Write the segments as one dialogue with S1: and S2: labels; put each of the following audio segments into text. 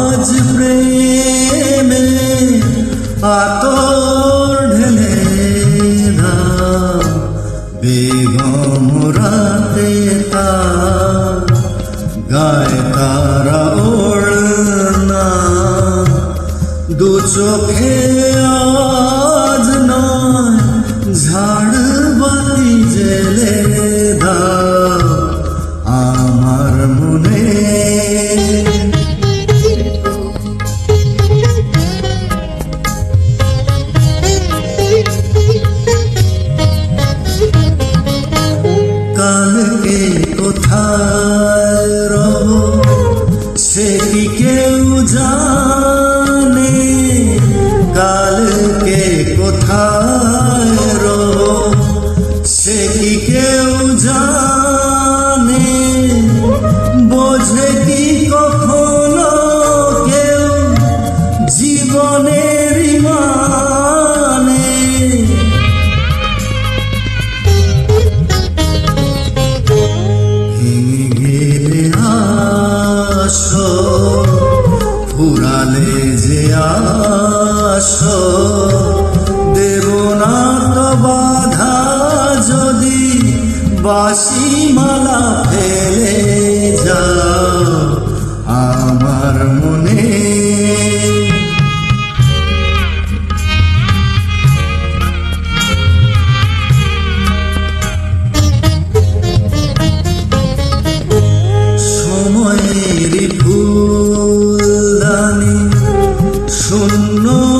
S1: আজ প্রেমে আতর ঢেলে দাও বেগম রাতে তার গায়ে তারা ওড়না। দু চোখে আজ নয়, ঝাড় বাতি জেলে দাও। আমার মনে কোথায় রব সে কি কেউ জানে কালকে ফুরালে যে আস দেব না তো বাধা যদি বাসি মালা ফেলে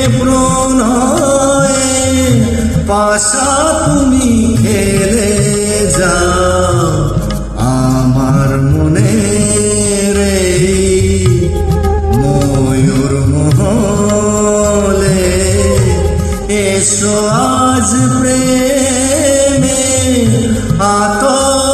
S1: রেখে প্রণয়ে পাশা তুমি খেলে যাও। আমার মনে রে ময়ূর মহলে এসো আজ প্রেমে আতর